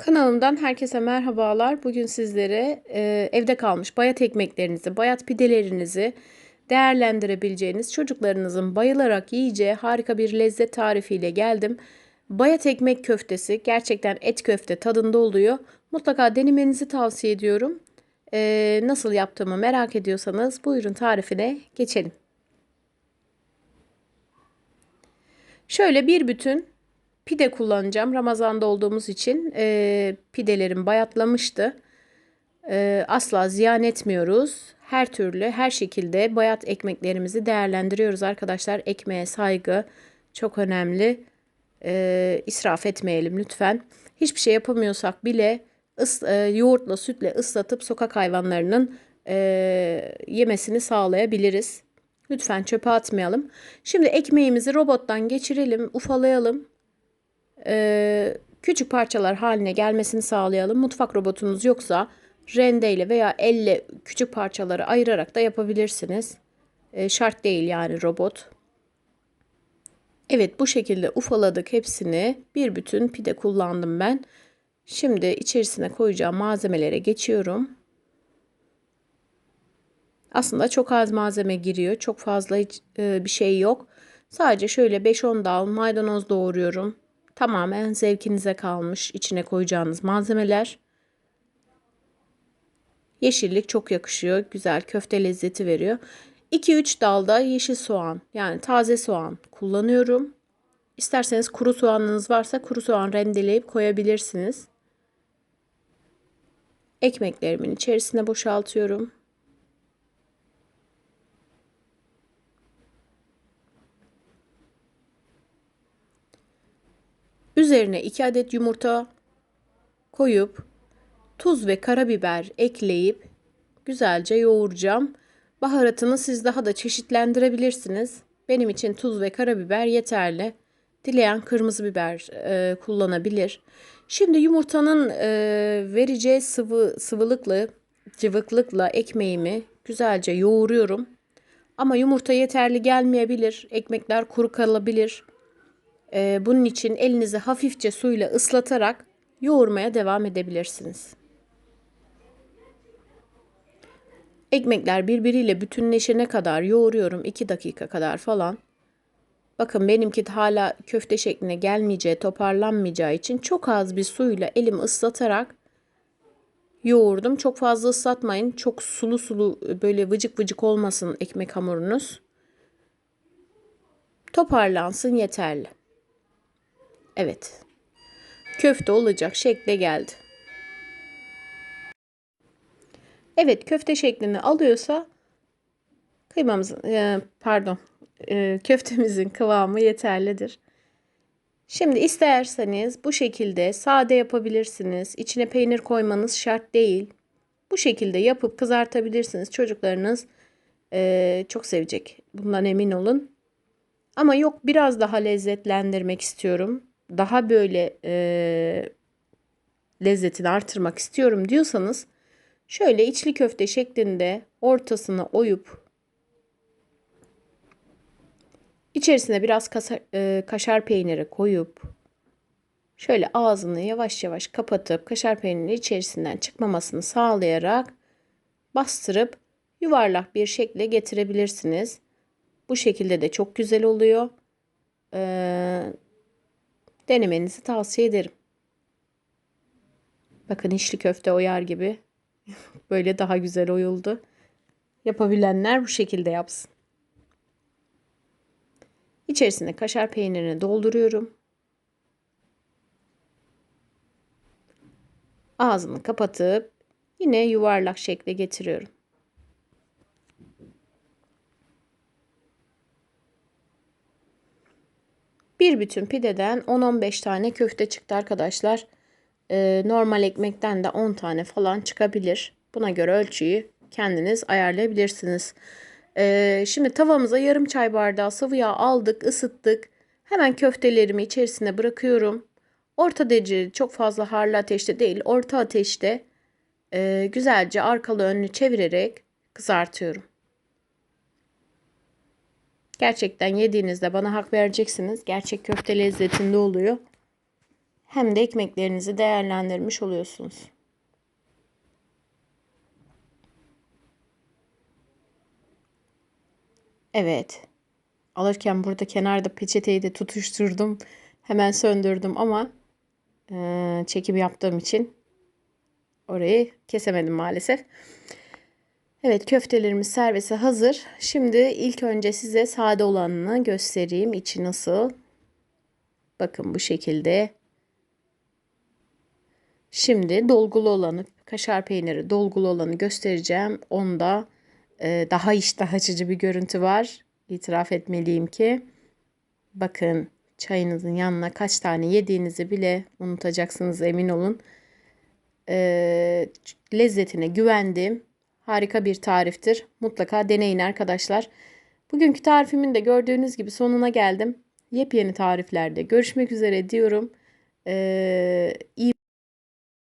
Kanalımdan herkese merhabalar. Bugün sizlere e, evde kalmış bayat ekmeklerinizi, bayat pidelerinizi değerlendirebileceğiniz, çocuklarınızın bayılarak yiyeceği harika bir lezzet tarifiyle geldim. Bayat ekmek köftesi gerçekten et köfte tadında oluyor. Mutlaka denemenizi tavsiye ediyorum. E, nasıl yaptığımı merak ediyorsanız buyurun tarifine geçelim. Şöyle bir bütün pide kullanacağım. Ramazan'da olduğumuz için e, pidelerim bayatlamıştı. E, asla ziyan etmiyoruz. Her türlü, her şekilde bayat ekmeklerimizi değerlendiriyoruz arkadaşlar. Ekmeğe saygı çok önemli. E, israf etmeyelim lütfen. Hiçbir şey yapamıyorsak bile ıs, e, yoğurtla, sütle ıslatıp sokak hayvanlarının e, yemesini sağlayabiliriz. Lütfen çöpe atmayalım. Şimdi ekmeğimizi robottan geçirelim, ufalayalım e, küçük parçalar haline gelmesini sağlayalım. Mutfak robotunuz yoksa rendeyle veya elle küçük parçaları ayırarak da yapabilirsiniz. E, şart değil yani robot. Evet bu şekilde ufaladık hepsini. Bir bütün pide kullandım ben. Şimdi içerisine koyacağım malzemelere geçiyorum. Aslında çok az malzeme giriyor. Çok fazla hiç, e, bir şey yok. Sadece şöyle 5-10 dal maydanoz doğruyorum. Tamamen zevkinize kalmış içine koyacağınız malzemeler. Yeşillik çok yakışıyor. Güzel köfte lezzeti veriyor. 2-3 dalda yeşil soğan yani taze soğan kullanıyorum. İsterseniz kuru soğanınız varsa kuru soğan rendeleyip koyabilirsiniz. Ekmeklerimin içerisine boşaltıyorum. Üzerine 2 adet yumurta koyup tuz ve karabiber ekleyip güzelce yoğuracağım. Baharatını siz daha da çeşitlendirebilirsiniz. Benim için tuz ve karabiber yeterli. Dileyen kırmızı biber e, kullanabilir. Şimdi yumurtanın e, vereceği sıvı sıvılıkla, cıvıklıkla ekmeğimi güzelce yoğuruyorum. Ama yumurta yeterli gelmeyebilir. Ekmekler kuru kalabilir. Ee, bunun için elinizi hafifçe suyla ıslatarak yoğurmaya devam edebilirsiniz. Ekmekler birbiriyle bütünleşene kadar yoğuruyorum 2 dakika kadar falan. Bakın benimki hala köfte şekline gelmeyeceği, toparlanmayacağı için çok az bir suyla elimi ıslatarak yoğurdum. Çok fazla ıslatmayın. Çok sulu sulu böyle vıcık vıcık olmasın ekmek hamurunuz. Toparlansın yeterli. Evet. Köfte olacak şekle geldi. Evet köfte şeklini alıyorsa kıymamızın e, pardon e, köftemizin kıvamı yeterlidir. Şimdi isterseniz bu şekilde sade yapabilirsiniz. İçine peynir koymanız şart değil. Bu şekilde yapıp kızartabilirsiniz. Çocuklarınız e, çok sevecek. Bundan emin olun. Ama yok biraz daha lezzetlendirmek istiyorum daha böyle e, lezzetini artırmak istiyorum diyorsanız şöyle içli köfte şeklinde ortasını oyup içerisine biraz kasa, e, kaşar peyniri koyup şöyle ağzını yavaş yavaş kapatıp kaşar peyniri içerisinden çıkmamasını sağlayarak bastırıp yuvarlak bir şekle getirebilirsiniz. Bu şekilde de çok güzel oluyor. Ee, denemenizi tavsiye ederim. Bakın içli köfte oyar gibi. Böyle daha güzel oyuldu. Yapabilenler bu şekilde yapsın. İçerisine kaşar peynirini dolduruyorum. Ağzını kapatıp yine yuvarlak şekle getiriyorum. Bir bütün pideden 10-15 tane köfte çıktı arkadaşlar. Ee, normal ekmekten de 10 tane falan çıkabilir. Buna göre ölçüyü kendiniz ayarlayabilirsiniz. Ee, şimdi tavamıza yarım çay bardağı sıvı yağ aldık, ısıttık. Hemen köftelerimi içerisine bırakıyorum. Orta derece çok fazla harlı ateşte değil, orta ateşte e, güzelce arkalı önlü çevirerek kızartıyorum. Gerçekten yediğinizde bana hak vereceksiniz. Gerçek köfte lezzetinde oluyor. hem de ekmeklerinizi değerlendirmiş oluyorsunuz. Evet. Alırken burada kenarda peçeteyi de tutuşturdum. Hemen söndürdüm ama eee, çekim yaptığım için orayı kesemedim maalesef. Evet köftelerimiz servise hazır. Şimdi ilk önce size sade olanını göstereyim. İçi nasıl? Bakın bu şekilde. Şimdi dolgulu olanı, kaşar peyniri dolgulu olanı göstereceğim. Onda e, daha iştah açıcı bir görüntü var. İtiraf etmeliyim ki. Bakın çayınızın yanına kaç tane yediğinizi bile unutacaksınız emin olun. E, lezzetine güvendim. Harika bir tariftir. Mutlaka deneyin arkadaşlar. Bugünkü tarifimin de gördüğünüz gibi sonuna geldim. Yepyeni tariflerde görüşmek üzere diyorum. Ee,